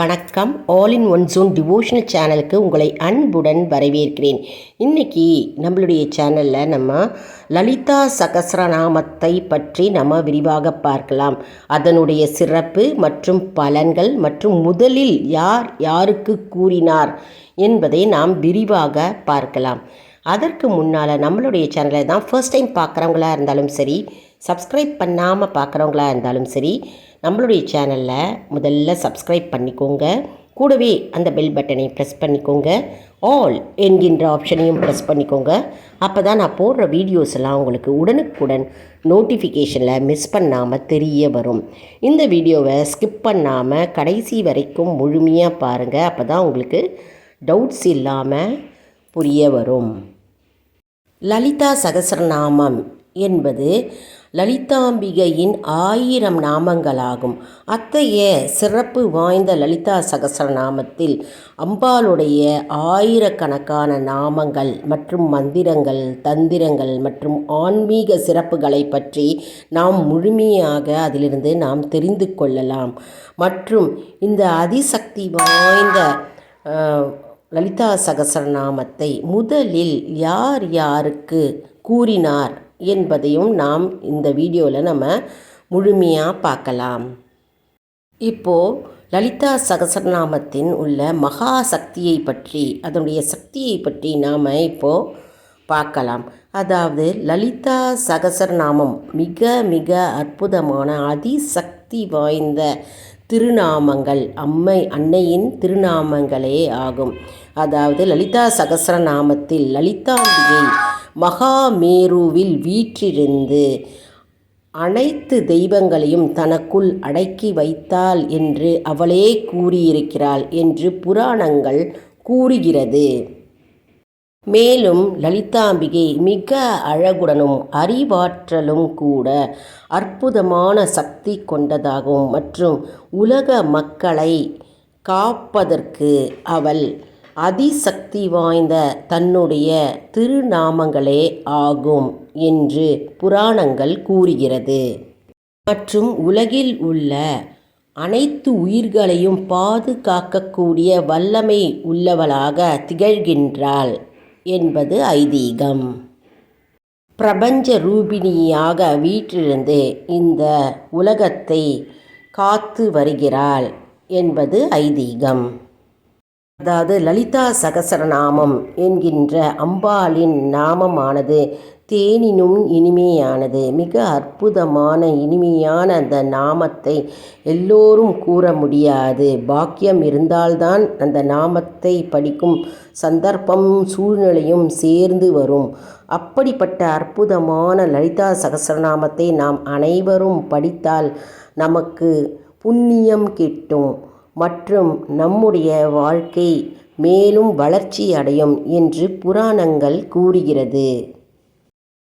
வணக்கம். All in one zone devotional சேனலுக்கு உங்களை அன்புடன் வரவேற்கிறேன். இன்னைக்கு நம்மளுடைய சேனலில் நம்ம லலிதா சகஸ்ரநாமத்தை பற்றி நம்ம விரிவாக பார்க்கலாம். அதனுடைய சிறப்பு மற்றும் பலன்கள் மற்றும் முதலில் யார் யாருக்கு கூறினார் என்பதை நாம் விரிவாக பார்க்கலாம். அதற்கு முன்னால் நம்மளுடைய சேனலை தான் ஃபர்ஸ்ட் டைம் பார்க்குறவங்களா இருந்தாலும் சரி சப்ஸ்கிரைப் பண்ணாமல் பார்க்குறவங்களா இருந்தாலும் சரி நம்மளுடைய சேனலில் முதல்ல சப்ஸ்கிரைப் பண்ணிக்கோங்க. கூடவே அந்த பெல் பட்டனை ப்ரெஸ் பண்ணிக்கோங்க. ஆல் என்கின்ற ஆப்ஷனையும் ப்ரெஸ் பண்ணிக்கோங்க. அப்போ தான் நான் போடுற வீடியோஸ் எல்லாம் உங்களுக்கு உடனுக்குடன் நோட்டிஃபிகேஷனில் மிஸ் பண்ணாமல் தெரிய வரும். இந்த வீடியோவை ஸ்கிப் பண்ணாமல் கடைசி வரைக்கும் முழுமையாக பாருங்கள் அப்போ தான் உங்களுக்கு டவுட்ஸ் இல்லாமல் புரிய வரும் லலிதா சகசரநாமம் என்பது லலிதாம்பிகையின் ஆயிரம் நாமங்களாகும். அத்தகைய சிறப்பு வாய்ந்த லலிதா சகசரநாமத்தில் அம்பாளுடைய ஆயிரக்கணக்கான நாமங்கள் மற்றும் மந்திரங்கள் தந்திரங்கள் மற்றும் ஆன்மீக சிறப்புகளை பற்றி நாம் முழுமையாக அதிலிருந்து நாம் தெரிந்து கொள்ளலாம். மற்றும் இந்த அதிசக்தி வாய்ந்த லலிதா சகசரநாமத்தை முதலில் யார் யாருக்கு கூறினார் என்பதையும் நாம் இந்த வீடியோவில் நம்ம முழுமையாக பார்க்கலாம். இப்போது லலிதா சகசரநாமத்தின் உள்ள மகா சக்தியை பற்றி அதனுடைய சக்தியை பற்றி நாம் இப்போது பார்க்கலாம். அதாவது லலிதா சகசரநாமம் மிக மிக அற்புதமான அதிசக்தி வாய்ந்த திருநாமங்கள். அம்மை அன்னையின் திருநாமங்களே ஆகும். அதாவது லலிதா சகசரநாமத்தில் லலிதாம்பிகை மகாமேருவில் வீற்றிருந்து அனைத்து தெய்வங்களையும் தனக்குள் அடக்கி வைத்தாள் என்று அவளே கூறியிருக்கிறாள் என்று புராணங்கள் கூறுகிறது. மேலும் லலிதாம்பிகை மிக அழகுடனும் அறிவாற்றலும் கூட அற்புதமான சக்தி கொண்டதாகவும் மற்றும் உலக மக்களை காப்பதற்கு அவள் அதிசக்தி வாய்ந்த தன்னுடைய திருநாமங்களே ஆகும் என்று புராணங்கள் கூறுகிறது. மற்றும் உலகில் உள்ள அனைத்து உயிர்களையும் பாதுகாக்கக்கூடிய வல்லமை உள்ளவளாக திகழ்கின்றாள். என்பது ஐதீகம். பிரபஞ்ச ரூபிணியாக வீற்றிருந்து இந்த உலகத்தை காத்து வருகிறாள் என்பது ஐதீகம். அதாவது லலிதா சகசரநாமம் என்கின்ற அம்பாளின் நாமமானது தேனினும் இனிமையானது. மிக அற்புதமான இனிமையான அந்த நாமத்தை எல்லோரும் கூற முடியாது. பாக்கியம் இருந்தால்தான் அந்த நாமத்தை படிக்கும் சந்தர்ப்பம் சூழ்நிலையும் சேர்ந்து வரும். அப்படிப்பட்ட அற்புதமான லலிதா சகசரநாமத்தை நாம் அனைவரும் படித்தால் நமக்கு புண்ணியம் கிட்டும். மற்றும் நம்முடைய வாழ்க்கை மேலும் வளர்ச்சி அடையும் என்று புராணங்கள் கூறுகிறது.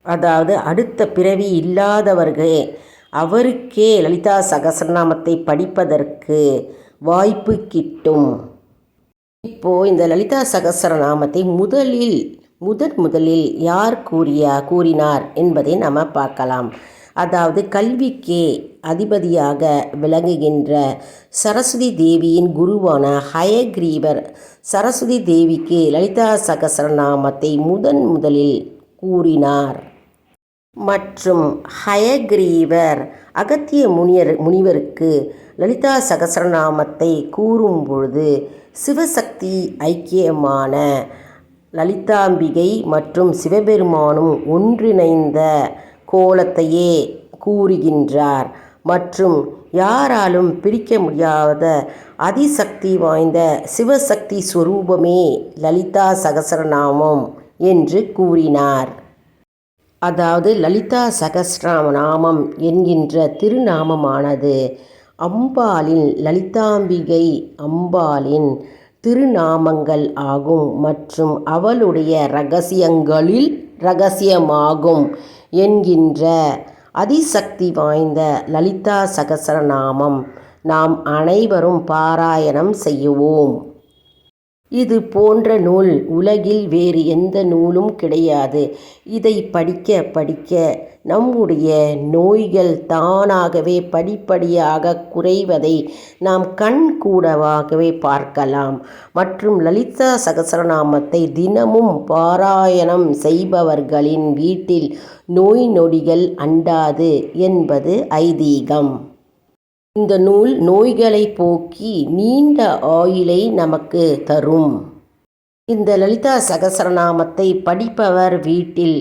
அதாவது அடுத்த பிறவி இல்லாதவர்களே அவருக்கே லலிதா சகசரநாமத்தை படிப்பதற்கு வாய்ப்பு கிட்டும். இப்போது இந்த லலிதா சகசரநாமத்தை முதலில் முதன் முதலில் யார் கூறியா கூறினார் என்பதை நாம் பார்க்கலாம். அதாவது கல்விக்கே அதிபதியாக விளங்குகின்ற சரஸ்வதி தேவியின் குருவான ஹயக்ரீவர் சரஸ்வதி தேவிக்கு லலிதா சகசரநாமத்தை முதன் முதலில் கூறினார். மற்றும் ஹயக்ரீவர் அகத்திய முனியர் முனிவருக்கு லலிதா சகசரநாமத்தை கூறும் பொழுது சிவசக்தி ஐக்கியமான லலிதாம்பிகை மற்றும் சிவபெருமானும் ஒன்றிணைந்த கோலத்தையே கூறுகின்றார். மற்றும் யாராலும் பிரிக்க முடியாத அதிசக்தி வாய்ந்த சிவசக்தி ஸ்வரூபமே லலிதா சகசரநாமம் என்று கூறினார். அதாவது லலிதா சகஸ்ரநாமம் என்கின்ற திருநாமமானது அம்பாளின் லலிதாம்பிகை அம்பாளின் திருநாமங்கள் ஆகும் மற்றும் அவளுடைய ரகசியங்களில் ரகசியமாகும் என்கின்ற அதிசக்தி வாய்ந்த லலிதா சகசரநாமம். நாம் அனைவரும் பாராயணம் செய்யுவோம் இது போன்ற நூல் உலகில் வேறு எந்த நூலும் கிடையாது. இதை படிக்க படிக்க நம்முடைய நோய்கள் தானாகவே படிப்படியாக குறைவதை நாம் கண்கூடவாகவே பார்க்கலாம். மற்றும் லலிதா சகசரநாமத்தை தினமும் பாராயணம் செய்பவர்களின் வீட்டில் நோய் நொடிகள் அண்டாது என்பது ஐதீகம். இந்த நூல் நோய்களை போக்கி நீண்ட ஆயுளை நமக்கு தரும். இந்த லலிதா சகசரநாமத்தை படிப்பவர் வீட்டில்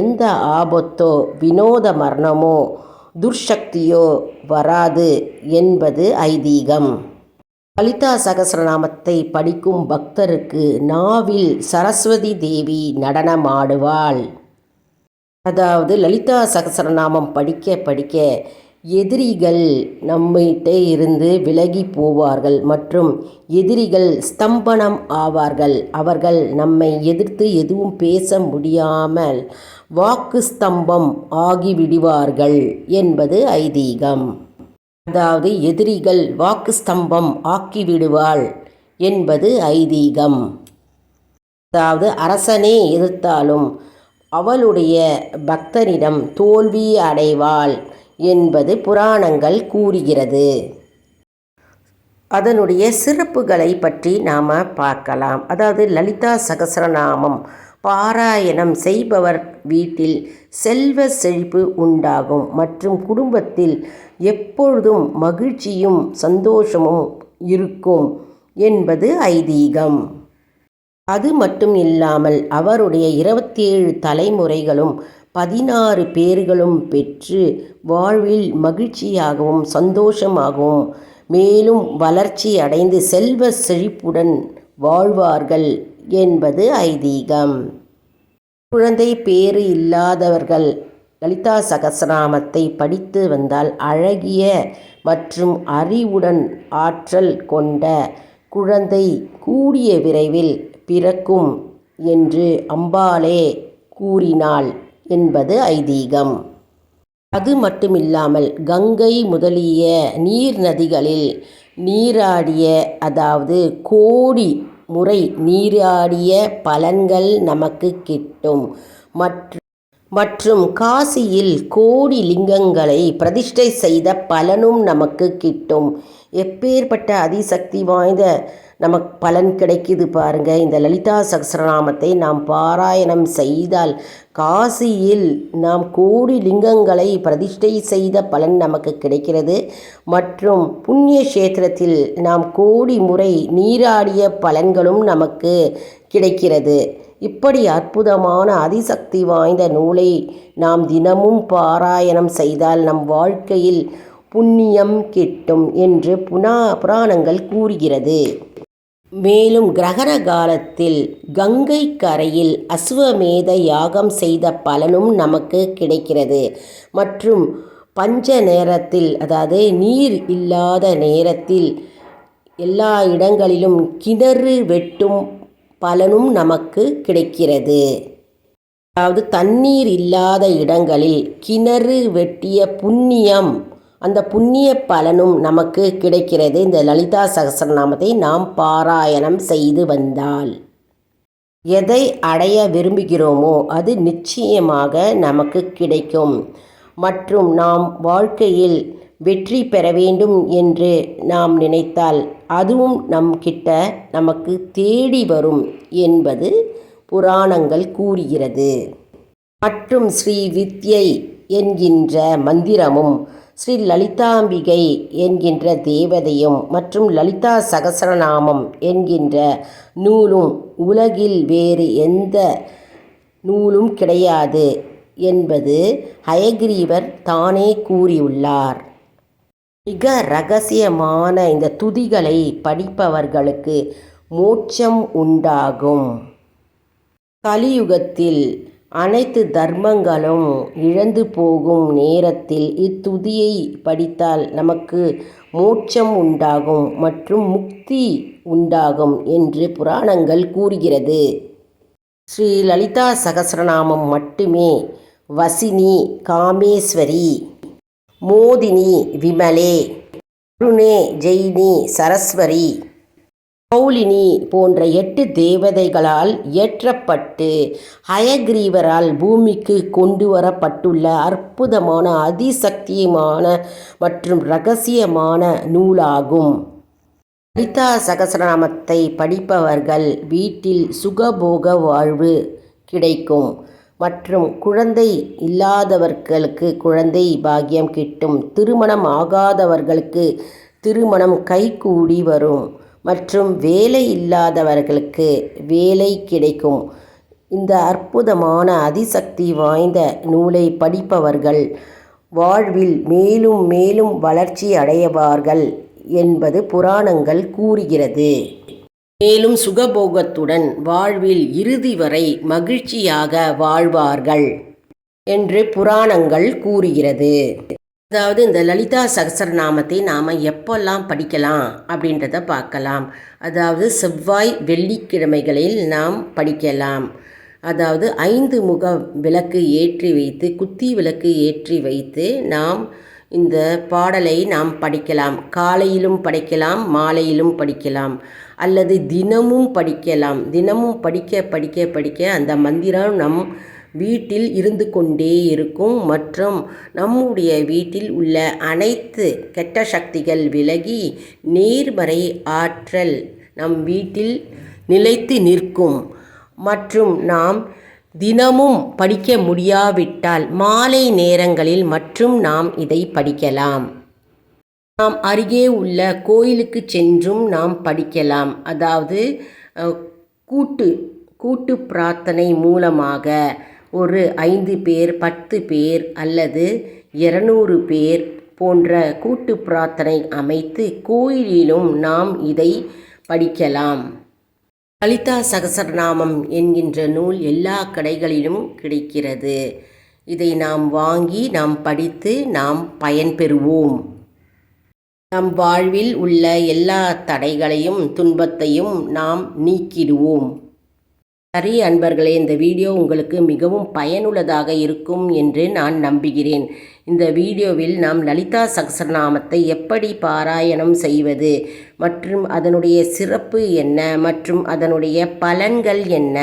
எந்த ஆபத்தோ வினோத மரணமோ துர்சக்தியோ வராது என்பது ஐதீகம். லலிதா சகசரநாமத்தை படிக்கும் பக்தருக்கு நாவில் சரஸ்வதி தேவி நடனமாடுவாள். அதாவது லலிதா சகசரநாமம் படிக்க படிக்க எதிரிகள் நம்மிட்டே இருந்து விலகி போவார்கள் மற்றும் எதிரிகள் ஸ்தம்பனம் ஆவார்கள். அவர்கள் நம்மை எதிர்த்து எதுவும் பேச முடியாமல் வாக்கு ஸ்தம்பம் ஆகிவிடுவார்கள் என்பது ஐதீகம். அதாவது எதிரிகள் வாக்கு ஸ்தம்பம் ஆக்கிவிடுவாள் என்பது ஐதீகம். அதாவது அரசனே எதிர்த்தாலும் அவளுடைய பக்தனிடம் தோல்வி அடைவாள். என்பது புராணங்கள் கூறுகிறது. அதனுடைய சிறப்புகளை பற்றி நாம் பார்க்கலாம். அதாவது லலிதா சகசரநாமம் பாராயணம் செய்பவர் வீட்டில் செல்வ செழிப்பு உண்டாகும் மற்றும் குடும்பத்தில் எப்பொழுதும் மகிழ்ச்சியும் சந்தோஷமும் இருக்கும் என்பது ஐதீகம். அது மட்டும் இல்லாமல் அவருடைய இருபத்தி ஏழு தலைமுறைகளும் பதினாறு பேர்களும் பெற்று வாழ்வில் மகிழ்ச்சியாகவும் சந்தோஷமாகவும் மேலும் வளர்ச்சி அடைந்து செல்வ செழிப்புடன் வாழ்வார்கள் என்பது ஐதீகம். குழந்தை பேறு இல்லாதவர்கள் லலிதா சகசநாமத்தை படித்து வந்தால் அழகிய மற்றும் அறிவுடன் ஆற்றல் கொண்ட குழந்தை கூடிய விரைவில் பிறக்கும் என்று அம்பாளே கூறினாள். என்பது ஐதீகம். அது மட்டுமில்லாமல் கங்கை முதலிய நீர் நதிகளில் நீராடிய அதாவது கோடி முறை நீராடிய பலன்கள் நமக்கு கிட்டும். மற்றும் மற்றும் காசியில் கோடி லிங்கங்களை பிரதிஷ்டை செய்த பலனும் நமக்கு கிட்டும். எப்பேற்பட்ட அதிசக்தி வாய்ந்த நமக்கு பலன் கிடைக்குது பாருங்க. இந்த லலிதா சகசிரநாமத்தை நாம் பாராயணம் செய்தால் காசியில் நாம் கோடி லிங்கங்களை பிரதிஷ்டை செய்த பலன் நமக்கு கிடைக்கிறது. மற்றும் புண்ணிய கஷேத்திரத்தில் நாம் கோடி முறை நீராடிய பலன்களும் நமக்கு கிடைக்கிறது. இப்படி அற்புதமான அதிசக்தி வாய்ந்த நூலை நாம் தினமும் பாராயணம் செய்தால் நம் வாழ்க்கையில் புண்ணியம் கிட்டும் என்று புனா புராணங்கள் கூறுகிறது. மேலும் கிரகண காலத்தில் கங்கை கரையில் அசுவமேத யாகம் செய்த பலனும் நமக்கு கிடைக்கிறது. மற்றும் பஞ்ச நேரத்தில் அதாவது நீர் இல்லாத நேரத்தில் எல்லா இடங்களிலும் கிணறு வெட்டும் பலனும் நமக்கு கிடைக்கிறது. அதாவது தண்ணீர் இல்லாத இடங்களில் கிணறு வெட்டிய புண்ணியம் அந்த புண்ணிய பலனும் நமக்கு கிடைக்கிறது. இந்த லலிதா சகசரநாமத்தை நாம் பாராயணம் செய்து வந்தால். எதை அடைய விரும்புகிறோமோ அது நிச்சயமாக நமக்கு கிடைக்கும். மற்றும் நாம் வாழ்க்கையில் வெற்றி பெற வேண்டும் என்று நாம் நினைத்தால் அதுவும் நம் கிட்ட நமக்கு தேடி வரும் என்பது புராணங்கள் கூறுகிறது. மற்றும் ஸ்ரீ வித்யை என்கின்ற மந்திரமும் ஸ்ரீ லலிதாம்பிகை என்கின்ற தேவதையும் மற்றும் லலிதா சகசரநாமம் என்கின்ற நூலும் உலகில் வேறு எந்த நூலும் கிடையாது என்பது ஹயக்ரீவர் தானே கூறியுள்ளார். மிக ரகசியமான இந்த துதிகளை படிப்பவர்களுக்கு மோட்சம் உண்டாகும். கலியுகத்தில் அனைத்து தர்மங்களும் இழந்து போகும் நேரத்தில் இத்துதியை படித்தால் நமக்கு மோட்சம் உண்டாகும் மற்றும் முக்தி உண்டாகும் என்று புராணங்கள் கூறுகிறது. ஸ்ரீ லலிதா சகசரநாமம் மட்டுமே வசினி காமேஸ்வரி மோதினி விமலே அருணே ஜெயினி சரஸ்வரி கௌலினி போன்ற எட்டு தேவதைகளால் இயற்றப்பட்டு ஹயக்ரீவரால் பூமிக்கு கொண்டு வரப்பட்டுள்ள அற்புதமான அதிசக்தியமான மற்றும் இரகசியமான நூலாகும். லலிதா சகசரநாமத்தை படிப்பவர்கள் வீட்டில் சுகபோக வாழ்வு கிடைக்கும் மற்றும் குழந்தை இல்லாதவர்களுக்கு குழந்தை பாக்கியம் கிட்டும் திருமணம் ஆகாதவர்களுக்கு திருமணம் கைகூடி வரும். மற்றும் வேலை இல்லாதவர்களுக்கு வேலை கிடைக்கும். இந்த அற்புதமான அதிசக்தி வாய்ந்த நூலை படிப்பவர்கள் வாழ்வில் மேலும் மேலும் வளர்ச்சி அடைவார்கள் என்பது புராணங்கள் கூறுகிறது. மேலும் சுகபோகத்துடன் வாழ்வில் இறுதி வரை மகிழ்ச்சியாக வாழ்வார்கள் என்று புராணங்கள் கூறுகிறது. அதாவது இந்த லலிதா சகசரநாமத்தை நாம் எப்போல்லாம் படிக்கலாம் அப்படின்றத பார்க்கலாம். அதாவது செவ்வாய் வெள்ளிக்கிழமைகளில் நாம் படிக்கலாம். அதாவது ஐந்து முக விளக்கு ஏற்றி வைத்து குத்தி விளக்கு ஏற்றி வைத்து நாம் இந்த பாடலை நாம் படிக்கலாம். காலையிலும் படிக்கலாம் மாலையிலும் படிக்கலாம். அல்லது தினமும் படிக்கலாம். தினமும் படிக்க படிக்க படிக்க அந்த மந்திரம் நம் வீட்டில் இருந்து கொண்டே இருக்கும் மற்றும் நம்முடைய வீட்டில் உள்ள அனைத்து கெட்ட சக்திகள் விலகி நேர்மறை ஆற்றல் நம் வீட்டில் நிலைத்து நிற்கும். மற்றும் நாம் தினமும் படிக்க முடியாவிட்டால் மாலை நேரங்களில் மற்றும் நாம் இதை படிக்கலாம். நாம் அருகே உள்ள கோயிலுக்கு சென்றும் நாம் படிக்கலாம். அதாவது கூட்டு கூட்டு பிரார்த்தனை மூலமாக ஒரு ஐந்து பேர் பத்து பேர் அல்லது இருநூறு பேர் போன்ற கூட்டு பிரார்த்தனை அமைத்து கோயிலிலும் நாம் இதை படிக்கலாம். லலிதா சகசரநாமம் என்கின்ற நூல் எல்லா கடைகளிலும் கிடைக்கிறது. இதை நாம் வாங்கி நாம் படித்து நாம் பயன்பெறுவோம். நம் வாழ்வில் உள்ள எல்லா தடைகளையும் துன்பத்தையும் நாம் நீக்கிடுவோம். சரி அன்பர்களே இந்த வீடியோ உங்களுக்கு மிகவும் பயனுள்ளதாக இருக்கும் என்று நான் நம்புகிறேன். இந்த வீடியோவில் நாம் லலிதா சகசரநாமத்தை எப்படி பாராயணம் செய்வது மற்றும் அதனுடைய சிறப்பு என்ன மற்றும் அதனுடைய பலன்கள் என்ன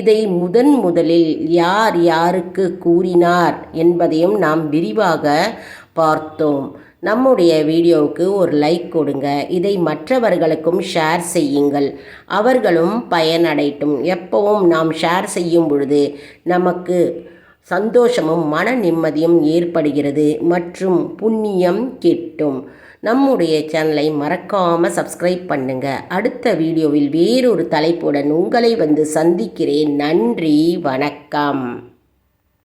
இதை முதன் முதலில் யார் யாருக்கு கூறினார் என்பதையும் நாம் விரிவாக பார்த்தோம். நம்முடைய வீடியோவுக்கு ஒரு லைக் கொடுங்க. இதை மற்றவர்களுக்கும் ஷேர் செய்யுங்கள். அவர்களும் பயனடையட்டும். எப்பவும் நாம் ஷேர் செய்யும் பொழுது நமக்கு சந்தோஷமும் மன நிம்மதியும் ஏற்படுகிறது. மற்றும் புண்ணியம் கிட்டும். நம்முடைய சேனலை மறக்காமல் சப்ஸ்கிரைப் பண்ணுங்க. அடுத்த வீடியோவில் வேறொரு தலைப்புடன் உங்களை வந்து சந்திக்கிறேன். நன்றி வணக்கம்.